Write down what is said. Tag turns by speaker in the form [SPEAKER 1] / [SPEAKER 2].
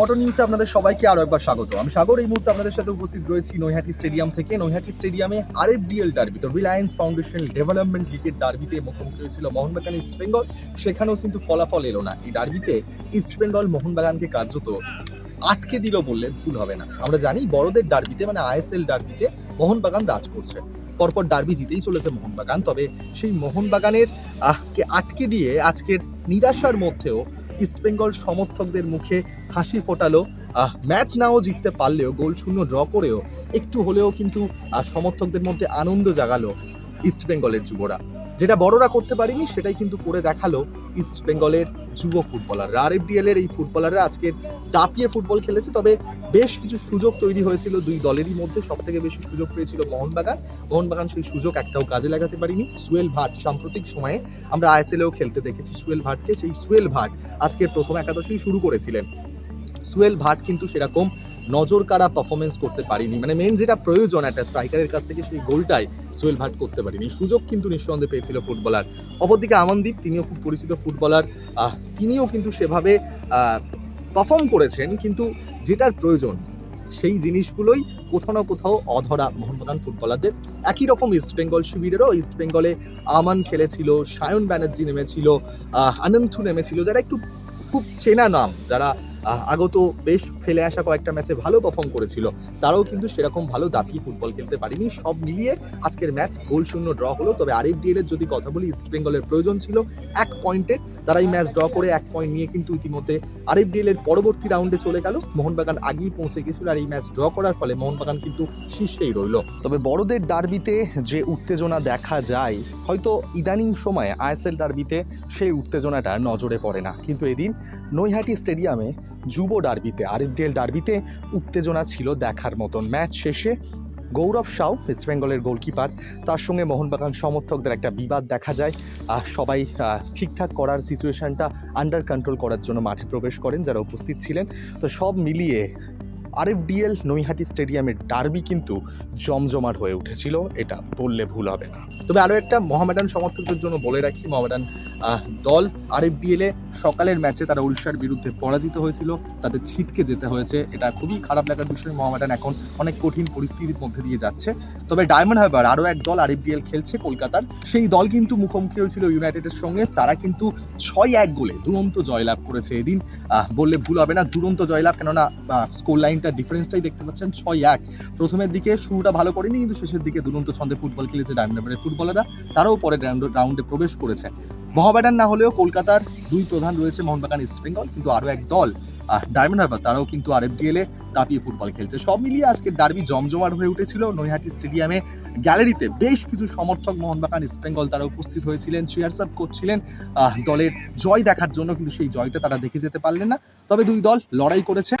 [SPEAKER 1] পটো নিউজে আপনাদের সবাইকে আরও একবার স্বাগত। আমি সাগর, এই মুহূর্তে আপনাদের সাথে উপস্থিত রয়েছি নৈহাটি স্টেডিয়াম থেকে। নৈহাটি স্টেডিয়ামে আরএফডিএল ডার্বি তো রিলায়েন্স ফাউন্ডেশন ডেভেলপমেন্ট লিগের ডার্বিতে মুখোমুখি হয়েছিল মোহনবাগান ইস্ট বেঙ্গল সেখানেও কিন্তু ফলাফল এলো না। এই ডার্বিতে ইস্ট বেঙ্গল মোহনবাগানকে কার্যত আটকে দিল বললে ভুল হবে না। আমরা জানি বড়দের ডার্বিতে মানে আইএসএল ডার্বিতে মোহনবাগান রাজ করছে। পরপর ডার্বি জিতেই চলেছে মোহনবাগান তবে সেই মোহনবাগানের কে আটকে দিয়ে আজকের নিরাশার মধ্যেও ইস্টবেঙ্গল সমর্থকদের মুখে হাসি ফোটালো। ম্যাচ নাও জিততে পারলেও গোল শূন্য ড্র করেও একটু হলেও কিন্তু সমর্থকদের মধ্যে আনন্দ জাগালো ইস্টবেঙ্গলের যুবরা। যেটা বড়রা করতে পারেনি, সেটাই কিন্তু করে দেখাল ইস্ট বেঙ্গলের যুব ফুটবলার আর এর এই ফুটবলাররা আজকে দাপিয়ে ফুটবল খেলেছে, তবে বেশ কিছু সুযোগ তৈরি হয়েছিল দুই দলেরই মধ্যে। সব থেকে বেশি সুযোগ পেয়েছিল মোহনবাগান। মোহনবাগান সেই সুযোগ একটাও কাজে লাগাতে পারিনি। সুয়েল ভাট সাম্প্রতিক সময়ে আমরা আইএসএলেও খেলতে দেখেছি সুয়েল ভাটকে। সেই সুয়েল ভাট আজকের প্রথম একাদশী শুরু করেছিলেন। সুয়েল ভাট কিন্তু সেরকম নজর কাড়া পারফরমেন্স করতে পারিনি। মানে মেন যেটা প্রয়োজন একটা স্ট্রাইকারের কাছ থেকে সেই গোলটাই সুয়েল ভাট করতে পারিনি। সুযোগ কিন্তু নিঃসন্দেহে পেয়েছিল ফুটবলার অপরদিকে আমনদীপ, তিনিও খুব পরিচিত ফুটবলার তিনিও কিন্তু সেভাবে পারফর্ম করেছেন, কিন্তু যেটার প্রয়োজন, সেই জিনিসগুলোই কোথাও না কোথাও অধরা মোহনবাগান ফুটবলারদের একই রকম ইস্ট বেঙ্গল শিবিরেরও ইস্ট বেঙ্গলে আমান খেলেছিল, সায়ন ব্যানার্জি নেমেছিল আনন্থু নেমেছিল, যারা একটু খুব চেনা নাম, যারা আগত বেশ ফেলে আসা কয়েকটা ম্যাচে ভালো পারফর্ম করেছিল। তারাও কিন্তু সেরকম ভালো দাপিয়ে ফুটবল খেলতে পারেনি। সব মিলিয়ে আজকের ম্যাচ গোল শূন্য ড্র হলো। তবে আরএফডিএল এর যদি কথা বলি ইস্ট বেঙ্গলের প্রয়োজন ছিল এক পয়েন্টে তারা এই ম্যাচ ড্র করে এক পয়েন্ট নিয়ে কিন্তু ইতিমধ্যে আরএফডিএল এর পরবর্তী রাউন্ডে চলে গেল। মোহনবাগান আগেই পৌঁছে গেছিল আর এই ম্যাচ ড্র করার ফলে মোহনবাগান কিন্তু শীর্ষেই রইল। তবে বড়দের ডার্বিতে যে উত্তেজনা দেখা যায়, হয়তো ইদানিং সময়ে আইএসএল ডার্বিতে সেই উত্তেজনাটা নজরে পড়ে না। কিন্তু এদিন নৈহাটি স্টেডিয়ামে যুব ডার্বিতে আরএফডিএল ডার্বিতে উত্তেজনা ছিল দেখার মতন। ম্যাচ শেষে গৌরব সাউ, ওয়েস্ট বেঙ্গলের গোলকিপার, তার সঙ্গে মোহনবাগান সমর্থকদের একটা বিবাদ দেখা যায়। সবাই ঠিকঠাক করার সিচুয়েশানটা আন্ডার কন্ট্রোল করার জন্য মাঠে প্রবেশ করেন যারা উপস্থিত ছিলেন। তো সব মিলিয়ে আরএফডিএল নৈহাটি স্টেডিয়ামের ডার্বি কিন্তু জমজমাট হয়ে উঠেছিল, এটা বললে ভুল হবে না। তবে আরও একটা মহামেডান সমর্থকদের জন্য বলে রাখি, মহামেডান দল আরএফডিএল সকালের ম্যাচে তারা উড়িষ্যার বিরুদ্ধে পরাজিত হয়েছিল তাদের ছিটকে যেতে হয়েছে, এটা খুবই খারাপ লাগার বিষয়, মহামেডান এখন অনেক কঠিন পরিস্থিতির মধ্যে দিয়ে যাচ্ছে। তবে ডায়মন্ড হারবার আরও এক দল আরএফডিএল খেলছে কলকাতার, সেই দল কিন্তু মুখোমুখি হয়েছিল ইউনাইটেডের সঙ্গে, তারা কিন্তু ছয় এক গোলে দুরন্ত জয়লাভ করেছে এদিন বললে ভুল হবে না, দুরন্ত জয়লাভ, কেননা স্কোর লাইনটা ডিফারেন্সটাই দেখতে পাচ্ছেন, ছয় এক। প্রথমের দিকে শুরুটা ভালো করেনি, কিন্তু শেষের দিকে দুরন্ত ছন্দে ফুটবল খেলেছে ডায়মন্ড হারবারের ফুটবলাররা। তারাও পরে রাউন্ডে প্রবেশ করেছে। মহাব্যাটার না হলেও কলকাতার দুই প্রধান রয়েছে মোহনবাগান, ইস্ট বেঙ্গল, কিন্তু আরও এক দল ডায়মন্ড হারবার। তারাও কিন্তু আর এফডিএল এ তাপিয়ে ফুটবল খেলছে। সব মিলিয়ে আজকে ডার্বি জমজমাট হয়ে উঠেছিল নৈহাটি স্টেডিয়ামে। গ্যালারিতে বেশ কিছু সমর্থক মোহনবাগান, ইস্ট বেঙ্গল তারা উপস্থিত হয়েছিলেন চেয়ার্স আপ করছিলেন। দলের জয় দেখার জন্য কিন্তু সেই জয়টা তারা দেখে যেতে পারলেন না। তবে দুই দল লড়াই করেছে।